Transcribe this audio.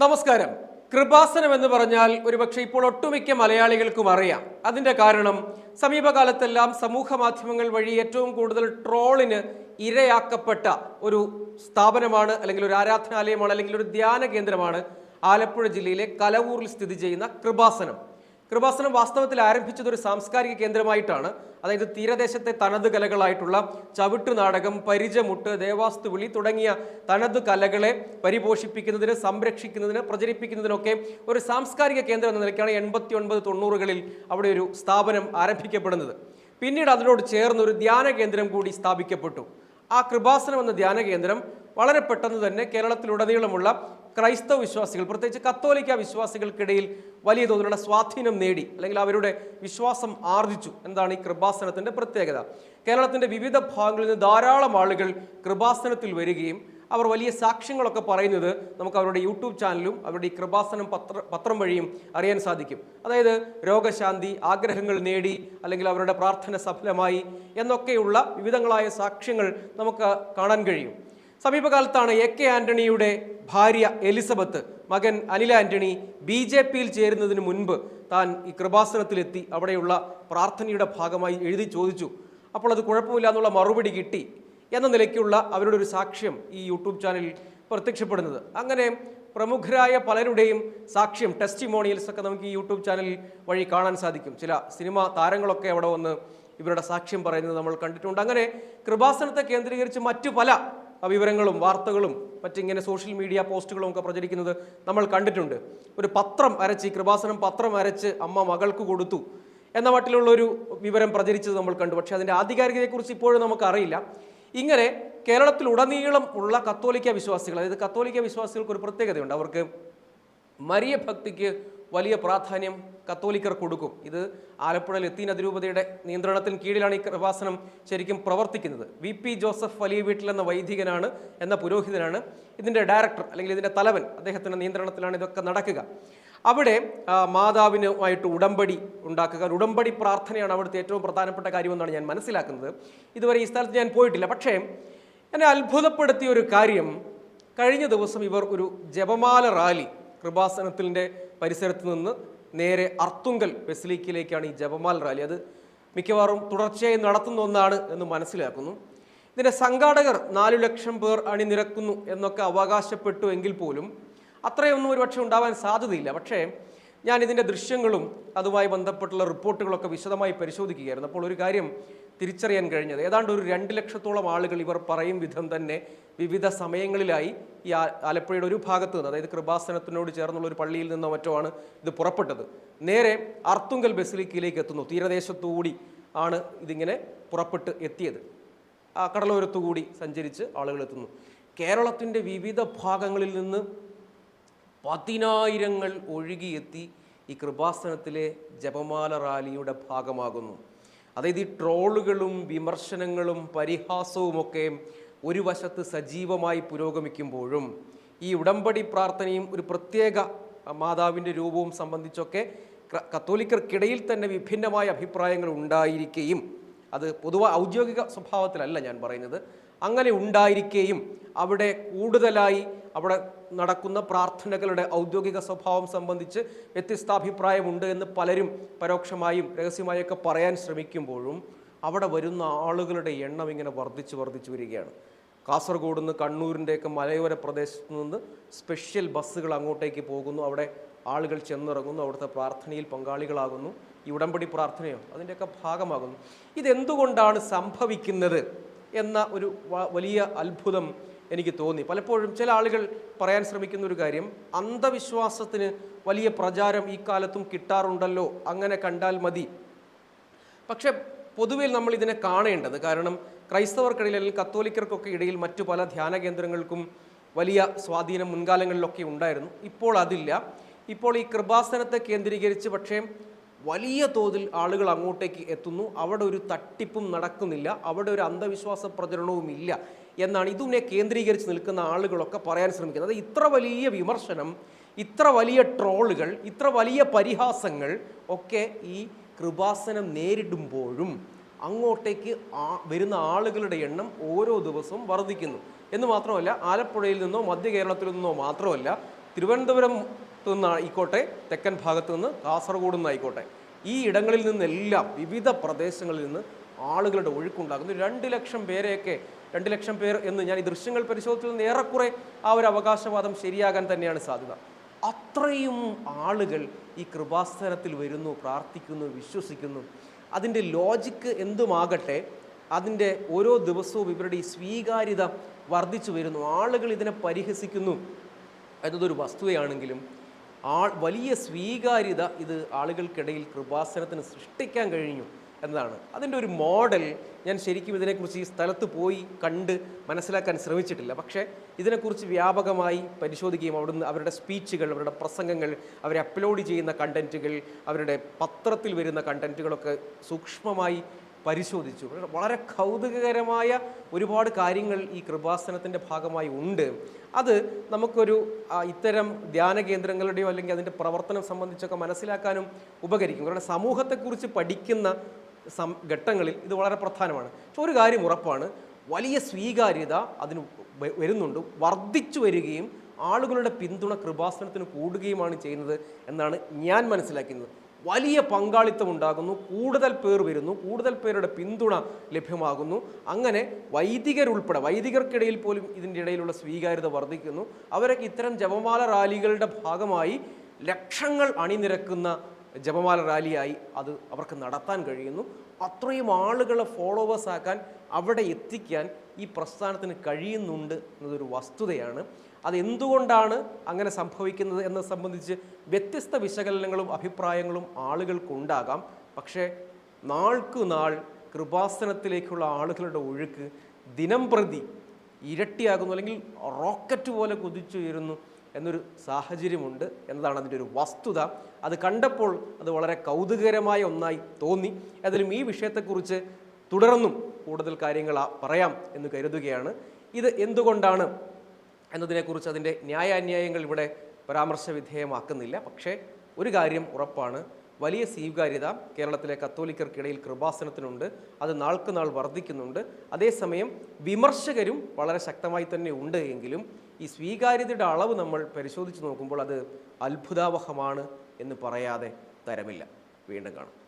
നമസ്കാരം. കൃപാസനം എന്ന് പറഞ്ഞാൽ ഒരുപക്ഷെ ഇപ്പോൾ ഒട്ടുമിക്ക മലയാളികൾക്കും അറിയാം. അതിന്റെ കാരണം സമീപകാലത്തെല്ലാം സമൂഹ മാധ്യമങ്ങൾ വഴി ഏറ്റവും കൂടുതൽ ട്രോളിന് ഇരയാക്കപ്പെട്ട ഒരു സ്ഥാപനമാണ് അല്ലെങ്കിൽ ഒരു ആരാധനാലയമാണ് അല്ലെങ്കിൽ ഒരു ധ്യാന കേന്ദ്രമാണ് ആലപ്പുഴ ജില്ലയിലെ കലവൂറിൽ സ്ഥിതി ചെയ്യുന്ന കൃപാസനം. കൃപാസനം വാസ്തവത്തിൽ ആരംഭിച്ചത് ഒരു സാംസ്കാരിക കേന്ദ്രമായിട്ടാണ്. അതായത് തീരദേശത്തെ തനത് കലകളായിട്ടുള്ള ചവിട്ടു നാടകം പരിചമുട്ട് ദേവാസ്തുവിളി തുടങ്ങിയ തനത് കലകളെ പരിപോഷിപ്പിക്കുന്നതിന് സംരക്ഷിക്കുന്നതിന് പ്രചരിപ്പിക്കുന്നതിനൊക്കെ ഒരു സാംസ്കാരിക കേന്ദ്രം എന്ന നിലയ്ക്കാണ് എൺപത്തി ഒൻപത് തൊണ്ണൂറുകളിൽ അവിടെ ഒരു സ്ഥാപനം ആരംഭിക്കപ്പെടുന്നത്. പിന്നീട് അതിനോട് ചേർന്ന് ഒരു ധ്യാന കേന്ദ്രം കൂടി സ്ഥാപിക്കപ്പെട്ടു. ആ കൃപാസനം എന്ന ധ്യാന കേന്ദ്രം വളരെ പെട്ടെന്ന് തന്നെ കേരളത്തിലുടനീളമുള്ള ക്രൈസ്തവ വിശ്വാസികൾ പ്രത്യേകിച്ച് കത്തോലിക്ക വിശ്വാസികൾക്കിടയിൽ വലിയ തോതിലുള്ള സ്വാധീനം നേടി അല്ലെങ്കിൽ അവരുടെ വിശ്വാസം ആർജിച്ചു എന്താണ് ഈ കൃപാസനത്തിന്റെ പ്രത്യേകത. കേരളത്തിന്റെ വിവിധ ഭാഗങ്ങളിൽ നിന്ന് ധാരാളം ആളുകൾ കൃപാസനത്തിൽ വരികയും അവർ വലിയ സാക്ഷ്യങ്ങളൊക്കെ പറയുന്നത് നമുക്ക് അവരുടെ യൂട്യൂബ് ചാനലും അവരുടെ ഈ കൃപാസനം പത്ര പത്രം വഴിയും അറിയാൻ സാധിക്കും. അതായത് രോഗശാന്തി ആഗ്രഹങ്ങൾ നേടി അല്ലെങ്കിൽ അവരുടെ പ്രാർത്ഥന സഫലമായി എന്നൊക്കെയുള്ള വിവിധങ്ങളായ സാക്ഷ്യങ്ങൾ നമുക്ക് കാണാൻ കഴിയും. സമീപകാലത്താണ് എ കെ ആന്റണിയുടെ ഭാര്യ എലിസബത്ത് മകൻ അനിൽ ആന്റണി ബി ജെ പിയിൽ ചേരുന്നതിന് മുൻപ് താൻ ഈ കൃപാസനത്തിലെത്തി അവിടെയുള്ള പ്രാർത്ഥനയുടെ ഭാഗമായി എഴുതി ചോദിച്ചു. അപ്പോൾ അത് കുഴപ്പമില്ല എന്നുള്ള മറുപടി കിട്ടി എന്ന നിലയ്ക്കുള്ള അവരുടെ ഒരു സാക്ഷ്യം ഈ യൂട്യൂബ് ചാനലിൽ പ്രത്യക്ഷപ്പെടുന്നത്. അങ്ങനെ പ്രമുഖരായ പലരുടെയും സാക്ഷ്യം ടെസ്റ്റിമോണിയൽസ് ഒക്കെ നമുക്ക് ഈ യൂട്യൂബ് ചാനൽ വഴി കാണാൻ സാധിക്കും. ചില സിനിമാ താരങ്ങളൊക്കെ അവിടെ വന്ന് ഇവരുടെ സാക്ഷ്യം പറയുന്നത് നമ്മൾ കണ്ടിട്ടുണ്ട്. അങ്ങനെ കൃപാസനത്തെ കേന്ദ്രീകരിച്ച് മറ്റു പല വിവരങ്ങളും വാർത്തകളും മറ്റിങ്ങനെ സോഷ്യൽ മീഡിയ പോസ്റ്റുകളും ഒക്കെ പ്രചരിക്കുന്നത് നമ്മൾ കണ്ടിട്ടുണ്ട്. ഒരു പത്രം അരച്ച് കൃപാസനം പത്രം അരച്ച് അമ്മ മകൾക്ക് കൊടുത്തു എന്ന മട്ടിലുള്ള ഒരു വിവരം പ്രചരിച്ചത് നമ്മൾ കണ്ടു. പക്ഷേ അതിന്റെ ആധികാരികതയെക്കുറിച്ച് ഇപ്പോഴും നമുക്കറിയില്ല. ഇങ്ങനെ കേരളത്തിലുടനീളം ഉള്ള കത്തോലിക്ക വിശ്വാസികൾ അതായത് കത്തോലിക്ക വിശ്വാസികൾക്ക് ഒരു പ്രത്യേകതയുണ്ട്. അവർക്ക് മരിയ ഭക്തിക്ക് വലിയ പ്രാധാന്യം കത്തോലിക്കർ കൊടുക്കും. ഇത് ആലപ്പുഴ ലത്തീൻ അതിരൂപതയുടെ നിയന്ത്രണത്തിന് കീഴിലാണ് ഈ കൃപാസനം ശരിക്കും പ്രവർത്തിക്കുന്നത്. വി പി ജോസഫ് വലിയ വീട്ടിൽ എന്ന വൈദികനാണ് എന്ന പുരോഹിതനാണ് ഇതിന്റെ ഡയറക്ടർ അല്ലെങ്കിൽ ഇതിന്റെ തലവൻ അദ്ദേഹത്തിന്റെ നിയന്ത്രണത്തിലാണ് ഇതൊക്കെ നടക്കുക. അവിടെ മാതാവിനുമായിട്ട് ഉടമ്പടി ഉണ്ടാക്കുക. ഉടമ്പടി പ്രാർത്ഥനയാണ് അവിടുത്തെ ഏറ്റവും പ്രധാനപ്പെട്ട കാര്യമെന്നാണ് ഞാൻ മനസ്സിലാക്കുന്നത്. ഇതുവരെ ഈ സ്ഥലത്ത് ഞാൻ പോയിട്ടില്ല. പക്ഷേ എന്നെ അത്ഭുതപ്പെടുത്തിയ ഒരു കാര്യം കഴിഞ്ഞ ദിവസം ഇവർ ഒരു ജപമാല റാലി കൃപാസനത്തിന്റെ പരിസരത്ത് നിന്ന് നേരെ അർത്തുങ്കൽ ബെസിലിക്കിലേക്കാണ് ഈ ജപമാൽ റാലി. അത് മിക്കവാറും തുടർച്ചയായി നടത്തുന്ന ഒന്നാണ് എന്ന് മനസ്സിലാക്കുന്നു. ഇതിന്റെ സംഘാടകർ നാലു ലക്ഷം പേർ അണിനിരക്കുന്നു എന്നൊക്കെ അവകാശപ്പെട്ടു എങ്കിൽ പോലും അത്രയൊന്നും ഒരുപക്ഷെ ഉണ്ടാവാൻ സാധ്യതയില്ല. പക്ഷേ ഞാൻ ഇതിന്റെ ദൃശ്യങ്ങളും അതുമായി ബന്ധപ്പെട്ടുള്ള റിപ്പോർട്ടുകളൊക്കെ വിശദമായി പരിശോധിക്കുകയായിരുന്നു. അപ്പോൾ ഒരു കാര്യം തിരിച്ചറിയാൻ കഴിഞ്ഞത്. ഏതാണ്ട് ഒരു രണ്ട് ലക്ഷത്തോളം ആളുകൾ ഇവർ പറയും വിധം തന്നെ വിവിധ സമയങ്ങളിലായി ഈ ആലപ്പുഴയുടെ ഒരു ഭാഗത്ത് നിന്ന് അതായത് കൃപാസനത്തിനോട് ചേർന്നുള്ള ഒരു പള്ളിയിൽ നിന്നോ മറ്റോ ആണ് ഇത് പുറപ്പെട്ടത്. നേരെ അർത്തുങ്കൽ ബസിലിക്കയിലേക്ക് എത്തുന്നു. തീരദേശത്തുകൂടി ആണ് ഇതിങ്ങനെ പുറപ്പെട്ട് എത്തിയത്. ആ കടലോരത്തുകൂടി സഞ്ചരിച്ച് ആളുകൾ എത്തുന്നു. കേരളത്തിന്റെ വിവിധ ഭാഗങ്ങളിൽ നിന്ന് പതിനായിരങ്ങൾ ഒഴുകിയെത്തി ഈ കൃപാസനത്തിലെ ജപമാല റാലിയുടെ ഭാഗമാകുന്നു. അതായത് ഈ ട്രോളുകളും വിമർശനങ്ങളും പരിഹാസവുമൊക്കെ ഒരു വശത്ത് സജീവമായി പുരോഗമിക്കുമ്പോഴും ഈ ഉടമ്പടി പ്രാർത്ഥനയും ഒരു പ്രത്യേക മാതാവിന്റെ രൂപവും സംബന്ധിച്ചൊക്കെ കത്തോലിക്കർക്കിടയിൽ തന്നെ വിഭിന്നമായ അഭിപ്രായങ്ങൾ ഉണ്ടായിരിക്കുകയും അത് പൊതുവ ഔദ്യോഗിക സ്വഭാവത്തിലല്ല ഞാൻ പറയുന്നത്. അങ്ങനെ ഉണ്ടായിരിക്കുകയും അവിടെ കൂടുതലായി അവിടെ നടക്കുന്ന പ്രാർത്ഥനകളുടെ ഔദ്യോഗിക സ്വഭാവം സംബന്ധിച്ച് വ്യത്യസ്താഭിപ്രായമുണ്ട് എന്ന് പലരും പരോക്ഷമായും രഹസ്യമായൊക്കെ പറയാൻ ശ്രമിക്കുമ്പോഴും അവിടെ വരുന്ന ആളുകളുടെ എണ്ണം ഇങ്ങനെ വർദ്ധിച്ചു വർദ്ധിച്ചു വരികയാണ്. കാസർഗോഡ് നിന്ന് കണ്ണൂരിന്റെയൊക്കെ മലയോര പ്രദേശത്ത് നിന്ന് സ്പെഷ്യൽ ബസ്സുകൾ അങ്ങോട്ടേക്ക് പോകുന്നു. അവിടെ ആളുകൾ ചെന്നിറങ്ങുന്നു. അവിടുത്തെ പ്രാർത്ഥനയിൽ പങ്കാളികളാകുന്നു. ഈ ഉടമ്പടി പ്രാർത്ഥനയോ അതിന്റെയൊക്കെ ഭാഗമാകുന്നു. ഇതെന്തുകൊണ്ടാണ് സംഭവിക്കുന്നത് എന്ന ഒരു വലിയ അത്ഭുതം എനിക്ക് തോന്നി. പലപ്പോഴും ചില ആളുകൾ പറയാൻ ശ്രമിക്കുന്ന ഒരു കാര്യം അന്ധവിശ്വാസത്തിന് വലിയ പ്രചാരം ഈ കാലത്തും കിട്ടാറുണ്ടല്ലോ അങ്ങനെ കണ്ടാൽ മതി. പക്ഷെ പൊതുവിൽ നമ്മൾ ഇതിനെ കാണേണ്ടത് കാരണം ക്രൈസ്തവർക്കിടയിൽ അല്ലെങ്കിൽ കത്തോലിക്കർക്കൊക്കെ ഇടയിൽ മറ്റു പല ധ്യാന കേന്ദ്രങ്ങൾക്കും വലിയ സ്വാധീനം മുൻകാലങ്ങളിലൊക്കെ ഉണ്ടായിരുന്നു. ഇപ്പോൾ അതില്ല. ഇപ്പോൾ ഈ കൃപാസനത്തെ കേന്ദ്രീകരിച്ച് പക്ഷേ വലിയ തോതിൽ ആളുകൾ അങ്ങോട്ടേക്ക് എത്തുന്നു. അവിടെ ഒരു തട്ടിപ്പും നടക്കുന്നില്ല. അവിടെ ഒരു അന്ധവിശ്വാസ പ്രചരണവും ഇല്ല എന്നാണ് ഇതിനെ കേന്ദ്രീകരിച്ച് നിൽക്കുന്ന ആളുകളൊക്കെ പറയാൻ ശ്രമിക്കുന്നത്. അത് ഇത്ര വലിയ വിമർശനം ഇത്ര വലിയ ട്രോളുകൾ ഇത്ര വലിയ പരിഹാസങ്ങൾ ഒക്കെ ഈ കൃപാസനം നേരിടുമ്പോഴും അങ്ങോട്ടേക്ക് വരുന്ന ആളുകളുടെ എണ്ണം ഓരോ ദിവസവും വർദ്ധിക്കുന്നു. എന്ന് മാത്രമല്ല ആലപ്പുഴയിൽ നിന്നോ മധ്യ കേരളത്തിൽ നിന്നോ മാത്രമല്ല തിരുവനന്തപുരം നിന്നായിക്കോട്ടെ തെക്കൻ ഭാഗത്തു നിന്ന് കാസർഗോഡ് നിന്നായിക്കോട്ടെ ഈ ഇടങ്ങളിൽ നിന്നെല്ലാം വിവിധ പ്രദേശങ്ങളിൽ നിന്ന് ആളുകളുടെ ഒഴുക്കുണ്ടാകുന്നു. രണ്ട് ലക്ഷം പേരെയൊക്കെ രണ്ട് ലക്ഷം പേർ എന്ന് ഞാൻ ഈ ദൃശ്യങ്ങൾ പരിശോധിച്ചതിൽ നിന്ന് ഏറെക്കുറെ ആ ഒരു അവകാശവാദം ശരിയാകാൻ തന്നെയാണ് സാധ്യത. അത്രയും ആളുകൾ ഈ കൃപാസ്ഥലത്തിൽ വരുന്നു പ്രാർത്ഥിക്കുന്നു വിശ്വസിക്കുന്നു. അതിന്റെ ലോജിക്ക് എന്തുമാകട്ടെ അതിന്റെ ഓരോ ദിവസവും ഇവരുടെ ഈ സ്വീകാര്യത വർദ്ധിച്ചു വരുന്നു. ആളുകൾ ഇതിനെ പരിഹസിക്കുന്നു എന്നതൊരു വസ്തുതയാണെങ്കിലും ആ വലിയ സ്വീകാര്യത ഇത് ആളുകൾക്കിടയിൽ കൃപാസനത്തിന് സൃഷ്ടിക്കാൻ കഴിഞ്ഞു. എന്നതാണ് അതിന്റെ ഒരു മോഡൽ ഞാൻ ശരിക്കും ഇതിനെക്കുറിച്ച് ഈ സ്ഥലത്ത് പോയി കണ്ട് മനസ്സിലാക്കാൻ ശ്രമിച്ചിട്ടില്ല. പക്ഷേ ഇതിനെക്കുറിച്ച് വ്യാപകമായി പരിശോധിക്കുകയും അവിടുന്ന് അവരുടെ സ്പീച്ചുകൾ അവരുടെ പ്രസംഗങ്ങൾ അവരെ അപ്ലോഡ് ചെയ്യുന്ന കണ്ടന്റുകൾ അവരുടെ പത്രത്തിൽ വരുന്ന കണ്ടന്റുകളൊക്കെ സൂക്ഷ്മമായി പരിശോധിച്ചു. വളരെ കൗതുകകരമായ ഒരുപാട് കാര്യങ്ങൾ ഈ കൃപാസനത്തിന്റെ ഭാഗമായി ഉണ്ട്. അത് നമുക്കൊരു ഇത്തരം ധ്യാന കേന്ദ്രങ്ങളുടെയോ അല്ലെങ്കിൽ അതിന്റെ പ്രവർത്തനം സംബന്ധിച്ചൊക്കെ മനസ്സിലാക്കാനും ഉപകരിക്കും. കാരണം സമൂഹത്തെക്കുറിച്ച് പഠിക്കുന്ന ഘട്ടങ്ങളിൽ ഇത് വളരെ പ്രധാനമാണ്. പക്ഷെ ഒരു കാര്യം ഉറപ്പാണ്. വലിയ സ്വീകാര്യത അതിന് വരുന്നുണ്ട്. വർദ്ധിച്ചു വരികയും ആളുകളുടെ പിന്തുണ കൃപാസനത്തിന് കൂടുകയുമാണ് ചെയ്യുന്നത് എന്നാണ് ഞാൻ മനസ്സിലാക്കുന്നത്. വലിയ പങ്കാളിത്തം ഉണ്ടാകുന്നു കൂടുതൽ പേർ വരുന്നു കൂടുതൽ പേരുടെ പിന്തുണ ലഭ്യമാകുന്നു. അങ്ങനെ വൈദികരുൾപ്പെടെ വൈദികർക്കിടയിൽ പോലും ഇതിന്റെ ഇടയിലുള്ള സ്വീകാര്യത വർദ്ധിക്കുന്നു. അവരൊക്കെ ഇത്തരം ജപമാല റാലികളുടെ ഭാഗമായി ലക്ഷങ്ങൾ അണിനിരക്കുന്ന ജപമാല റാലിയായി അത് അവർക്ക് നടത്താൻ കഴിയുന്നു. അത്രയും ആളുകളെ ഫോളോവേഴ്സ് ആക്കാൻ അവിടെ എത്തിക്കാൻ ഈ പ്രസ്ഥാനത്തിന് കഴിയുന്നുണ്ട് എന്നതൊരു വസ്തുതയാണ്. അതെന്തുകൊണ്ടാണ് അങ്ങനെ സംഭവിക്കുന്നത് എന്നത് സംബന്ധിച്ച് വ്യത്യസ്ത വിശകലനങ്ങളും അഭിപ്രായങ്ങളും ആളുകൾക്കുണ്ടാകാം. പക്ഷേ നാൾക്കു നാൾ കൃപാസനത്തിലേക്കുള്ള ആളുകളുടെ ഒഴുക്ക് ദിനം പ്രതി ഇരട്ടിയാകുന്നു അല്ലെങ്കിൽ റോക്കറ്റ് പോലെ കുതിച്ചുയരുന്നു. എന്നൊരു സാഹചര്യമുണ്ട് എന്നതാണ് അതിന്റെ ഒരു വസ്തുത. അത് കണ്ടപ്പോൾ അത് വളരെ കൗതുകകരമായ ഒന്നായി തോന്നി. അതിലും ഈ വിഷയത്തെക്കുറിച്ച് തുടർന്നും കൂടുതൽ കാര്യങ്ങൾ പറയാം എന്ന് കരുതുകയാണ്. ഇത് എന്തുകൊണ്ടാണ് എന്നതിനെക്കുറിച്ച് അതിന്റെ ന്യായാന്യായങ്ങൾ ഇവിടെ പരാമർശവിധേയമാക്കുന്നില്ല. പക്ഷേ ഒരു കാര്യം ഉറപ്പാണ്. വലിയ സ്വീകാര്യത കേരളത്തിലെ കത്തോലിക്കർക്കിടയിൽ കൃപാസനത്തിനുണ്ട്. അത് നാൾക്ക് നാൾ വർദ്ധിക്കുന്നുണ്ട്. അതേസമയം വിമർശകരും വളരെ ശക്തമായി തന്നെ ഉണ്ട് എങ്കിലും ഈ സ്വീകാര്യതയുടെ അളവ് നമ്മൾ പരിശോധിച്ച് നോക്കുമ്പോൾ അത് അത്ഭുതാവഹമാണ് എന്ന് പറയാതെ തരമില്ല. വീണ്ടും കാണാം.